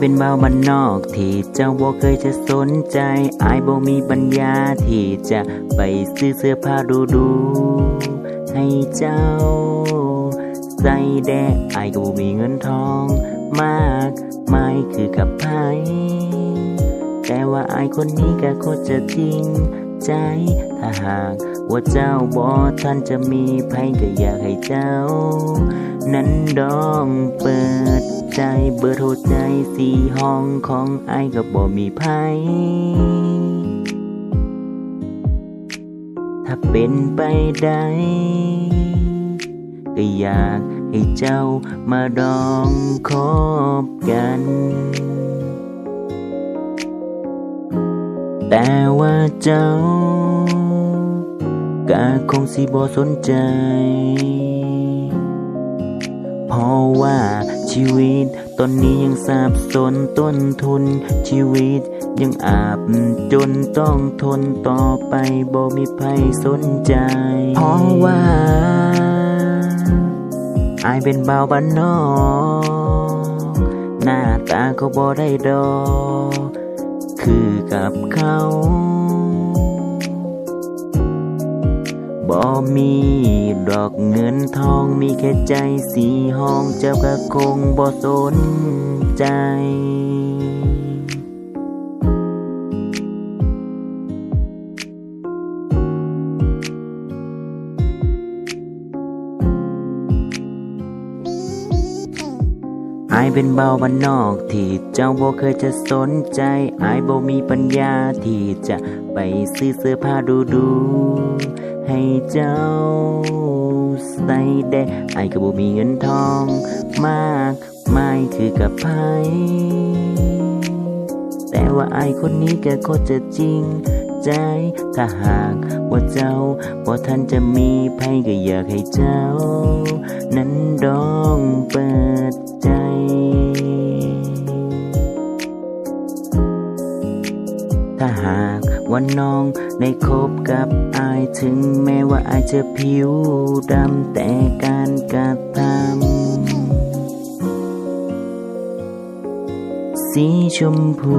เป็นเบาบ้านนอกที่เจ้าบ่เคยจะสนใจ อายบ่มีปัญญาที่จะไปซื้อเสื้อผ้าดูดูๆให้เจ้าใส่แดกอายก็บ่มีเงินทอง มากมายคือกับไผแต่ว่าอายคนนี้ก็โคตรจะจริงใจถ้าหาก ว่าเจ้าบ่ท่านจะมีไผก็อยากให้เจ้า นั้นดองเปิดใจเบอร์โทรใจสี่ห้องของไอ้ก็บ่มีไผถ้าเป็นไปได้ก็อยากให้เจ้ามาดองคบกัน แต่ว่าเจ้า ก็คงสิบ่สนใจ เพราะว่าชีวิตตอนนี้ยังสับสนต้นทุน ชีวิตยังอาบจนต้องทนต่อไปบ่มีใครสนใจ เพราะว่าอายเป็นเบาบ้านนอกหน้าตาก็บ่ได้ดอ คือกับเขา บ่มีดอกเงินทองมีแค่ใจสีห้องเจ้าก็คงบ่สนใจอายเป็นเบาบ้านนอกที่เจ้าบ่เคยจะสนใจอายบ่มีปัญญาที่จะ ไปซื้อเสื้อผ้าดูดูๆให้เจ้าใส่แดไอายก็บ่มีเงินทองมากมายคือกับไผแต่ว่าไอายคนนี้ก็โคตรจะจริงใจ ถ้าหากว่าเจ้าบ่ทันจะมีไผก็อยากให้เจ้า นั้นดองเปิดใจ ว่าน้องได้คบกับอายถึงแม้ว่าอายจะผิวดำแต่การกระทำสีชมพู